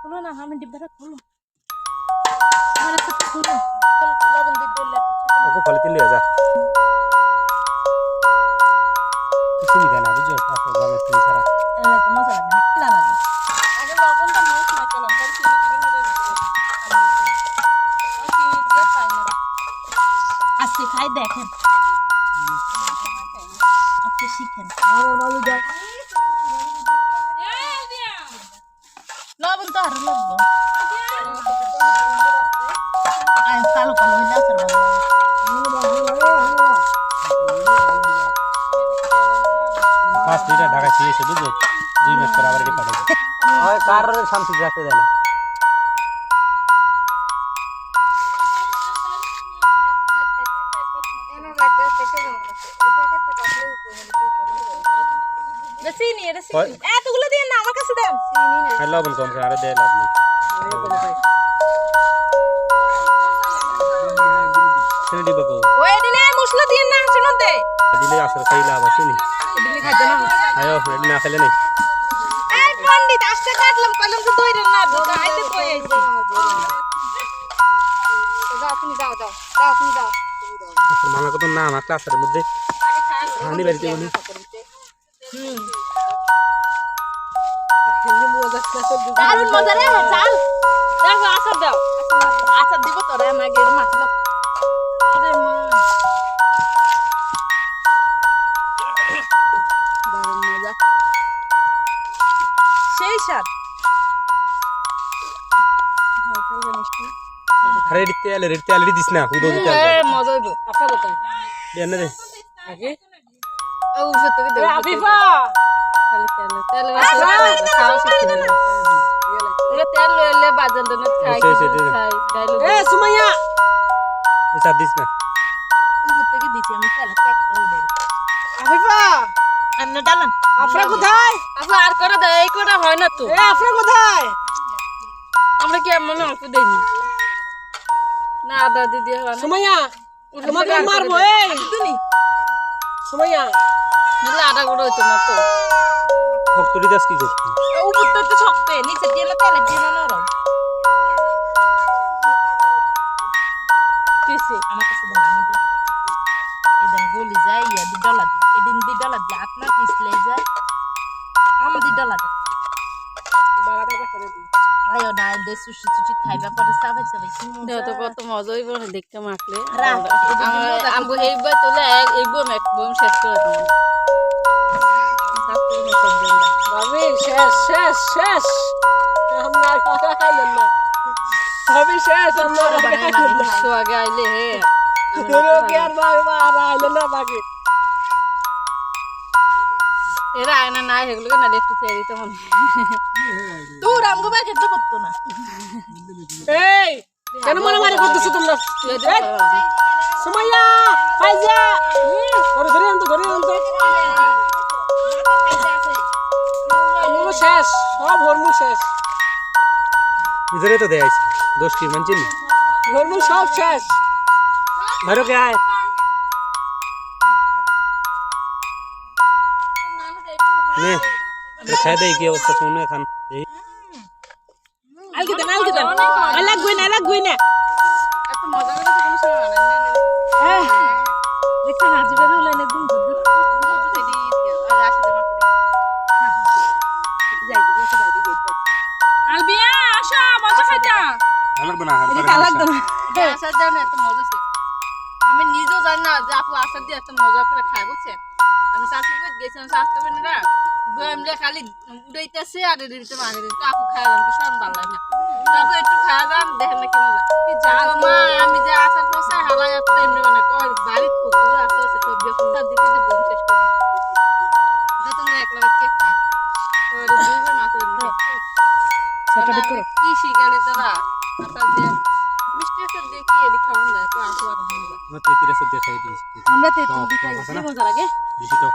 খুলো না আমি ডিব্বাটা খুলো আরে সেটা খুলো লবণ দিয়ে দিলে ওকে ফলে লিয়ে যা। চিনি দেয় না তারপর গমের চিনি ছাড়া। এলে তো মজা লাগে না না লাগে। আগে লবণটা মশ না? কেন তার চিনি দিবেন ওটা চিনি দিয়ে খাই আজকে খাই দেখেন। আজকে শিখেন। তো আরও লাগবো কালো কালো হয়ে যাচ্ছে পাঁচ লিটার ঢাকা ছিঁড়েছে বুঝছ দুই মাস পরে আবার এটি পাঠাবে হয় কার শান্তি রাখতে দেয় না চিনি কাছে দেন লবণ কম খায় আরও দেয় লাভ নেই চিনি দিব কো ওই দিনে মশলা দিয়ে না শুনো দে দিলে আসলে খাই লাভ আছে নি দিলে খাইতে না আয়ো এটি না খেলে নেই এই পণ্ডিত আসতে কাটলাম কলম তো দইরে না খাইতে কই আইছি মানা কত না আমার ক্লাসের মধ্যে হানি বাড়িতে বলি হুম দারুণ মজা রে দেখো আচার দাও আচার দিব আমাকে সেই আরে দিস না হুদো দিতে মজা হইব আপা কোথায় দেন না আগে। ও উঠে তো দে আবিফা! খালি তেল তেল খাওয়া শিখতে না তেল লইলে বাজার দনে খাই সে- সে- সে- খাই ডাইলো এ সুমাইয়া এটা দিস না। উপর থেকে দিছি আমি তেল প্যাক করে দেই আবিফা এমনে ডালান আপনারা কোথায়? আপনি আর করে দেয় এই করে হয় না তো এ আপনারা কোথায়? আমরা কি এমন অল্প দেইনি না। আদা দিদি হয় সুমাইয়া তোমাকে মারবো এই। সুমাইয়া নিলে আদা গুঁড়ো হইতো না তো ভক্তরি দাস কি করছি? উপরটা তো শক্ত নিচে দিয়ে না তেলে দিয়ে না নরম। কিসে আমার কাছে আমি এদিন গলি যায় ইয়া দি ডলা দি এদিন দি ডলা দি আপনার পিছলে যায়। আম দি ডলা দি। আয়ো না দে সুশি সুশি খাইবা পরে সাবাই সাবাই কি মজা তো কত মজা হইব না দেখতে মাখলে। আমার আমগো এই বই তোলে এই বই এক বই শেষ করে দেবো। ভাবি শেষ শেষ শেষ। আর কথা খাইলেন না। ভাবি শেষ না। তো আগে আইলে হে। তোরও আর ভাই আর আইলে না বাকি। এরা আয়না না সেগুলোকে না একটু খেয়ে দিতে তোর আমগো বা খেতে করতো না। এই কেন মারামারি করতেছো তোমরা? সুমাইয়া ফাইজা শেষ সব হরমু শেষ। ইধরে তো দেয় দোষ কি মানছি নি? হরমু সব শেষ। ধরো কে আয়। নে এটা খাই দেই কি অবস্থা শুনে খান এই। আলকে দেন আলকে দেন লাগবে না লাগবে না এত মজা করে তো কোনো সময় আনাই না দেখছেন হাজি বের হলো না লাগতো না আসার জন্য এত মজা আমি নিজেও জানি না যে আপু আসার দিয়ে এত মজা করে খায় বুঝছেন আমি শাশুড়ি গেছিলাম স্বাস্থ্য বেনেরা বয়ামলে খালি উড়াইতেছে আর এদিকে মানে তো আপু খায় ভালো লাগে। না তারপর একটু যান দেখেন না কি মজা। যা মা আমি যে আসার হালাই এত এমনি মানে কয় আসা আছে ফুলটা দিতে দিতে বোম শেষ করে একলা কেক খায়? মাত্র কি শিখালে তারা? আমরা তো টক, টক আছে না? মজা লাগে। বেশি টক।